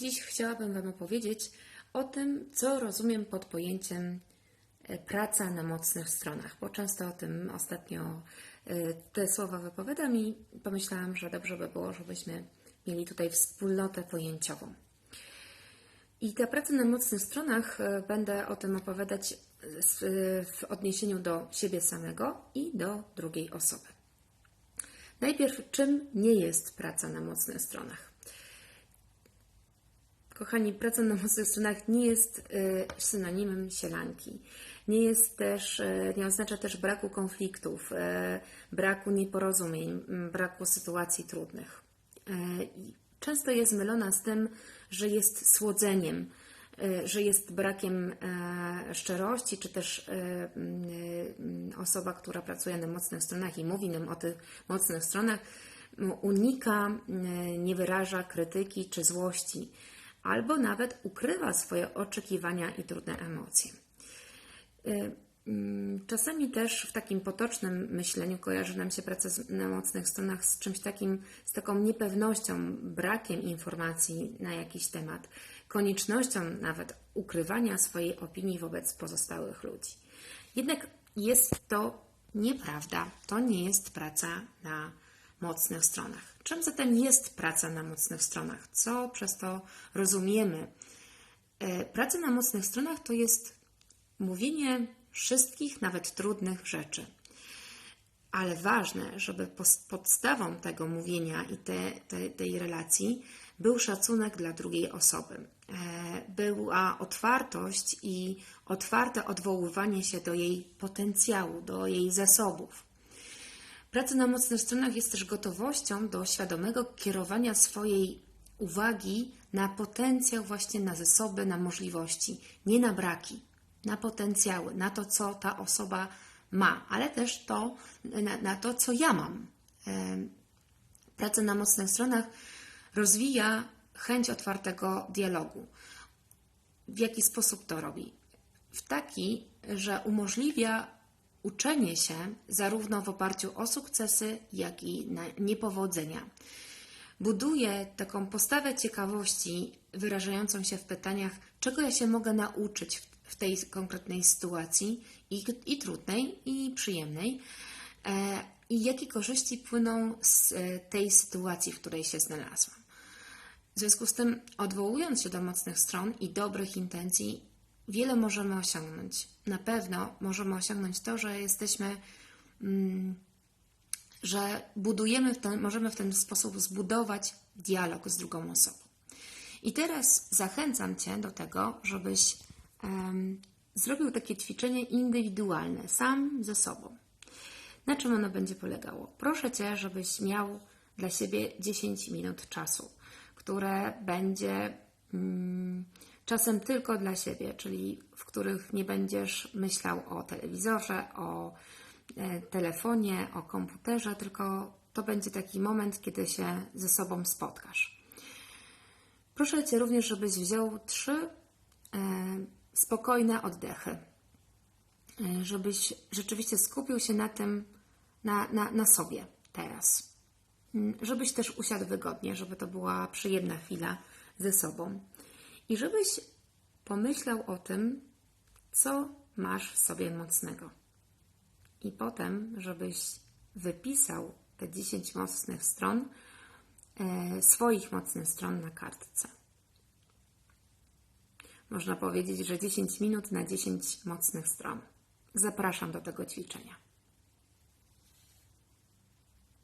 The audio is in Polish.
Dziś chciałabym Wam opowiedzieć o tym, co rozumiem pod pojęciem e, praca na mocnych stronach, bo często o tym ostatnio e, te słowa wypowiadam i pomyślałam, że dobrze by było, żebyśmy mieli tutaj wspólnotę pojęciową. I ta praca na mocnych stronach e, będę o tym opowiadać w odniesieniu do siebie samego i do drugiej osoby. Najpierw, czym nie jest praca na mocnych stronach? Kochani, praca na mocnych stronach nie jest y, synonimem sielanki. Nie jest też, y, nie oznacza też braku konfliktów, y, braku nieporozumień, m, braku sytuacji trudnych. Często jest mylona z tym, że jest słodzeniem, że jest brakiem e, szczerości, czy też e, m, y, osoba, która pracuje na mocnych stronach i mówi nam o tych mocnych stronach, unika, nie wyraża krytyki czy złości, albo nawet ukrywa swoje oczekiwania i trudne emocje. Y, mm, Czasami też w takim potocznym myśleniu kojarzy nam się praca na mocnych stronach z czymś takim, z taką niepewnością, brakiem informacji na jakiś temat, koniecznością nawet ukrywania swojej opinii wobec pozostałych ludzi. Jednak jest to nieprawda. To nie jest praca na mocnych stronach. Czym zatem jest praca na mocnych stronach? Co przez to rozumiemy? E, Praca na mocnych stronach to jest mówienie wszystkich, nawet trudnych rzeczy. Ale ważne, żeby podstawą tego mówienia i te, te, tej relacji był szacunek dla drugiej osoby. E, Była otwartość i otwarte odwoływanie się do jej potencjału, do jej zasobów. Praca na mocnych stronach jest też gotowością do świadomego kierowania swojej uwagi na potencjał, właśnie na zasoby, na możliwości, nie na braki, na potencjały, na to, co ta osoba ma, ale też to, na, na to, co ja mam. Praca na mocnych stronach rozwija chęć otwartego dialogu. W jaki sposób to robi? W taki, że umożliwia uczenie się zarówno w oparciu o sukcesy, jak i na niepowodzenia. Buduje taką postawę ciekawości wyrażającą się w pytaniach, czego ja się mogę nauczyć w, tej konkretnej sytuacji i, i trudnej, i przyjemnej, e, i jakie korzyści płyną z e, tej sytuacji, w której się znalazłam. W związku z tym, odwołując się do mocnych stron i dobrych intencji, wiele możemy osiągnąć. Na pewno możemy osiągnąć to, że jesteśmy, mm, że budujemy, w ten, możemy w ten sposób zbudować dialog z drugą osobą. I teraz zachęcam Cię do tego, żebyś em, zrobił takie ćwiczenie indywidualne, sam ze sobą. Na czym ono będzie polegało? Proszę Cię, żebyś miał dla siebie 10 minut czasu, które będzie mm, czasem tylko dla siebie, czyli w których nie będziesz myślał o telewizorze, o e, telefonie, o komputerze, tylko to będzie taki moment, kiedy się ze sobą spotkasz. Proszę Cię również, żebyś wziął trzy e, spokojne oddechy y, żebyś rzeczywiście skupił się na tym, na, na, na sobie teraz. Mm, Żebyś też usiadł wygodnie, żeby to była przyjemna chwila ze sobą. I żebyś pomyślał o tym, co masz w sobie mocnego. I potem, żebyś wypisał te 10 mocnych stron, e, swoich mocnych stron na kartce. Można powiedzieć, że 10 minut na 10 mocnych stron. Zapraszam do tego ćwiczenia.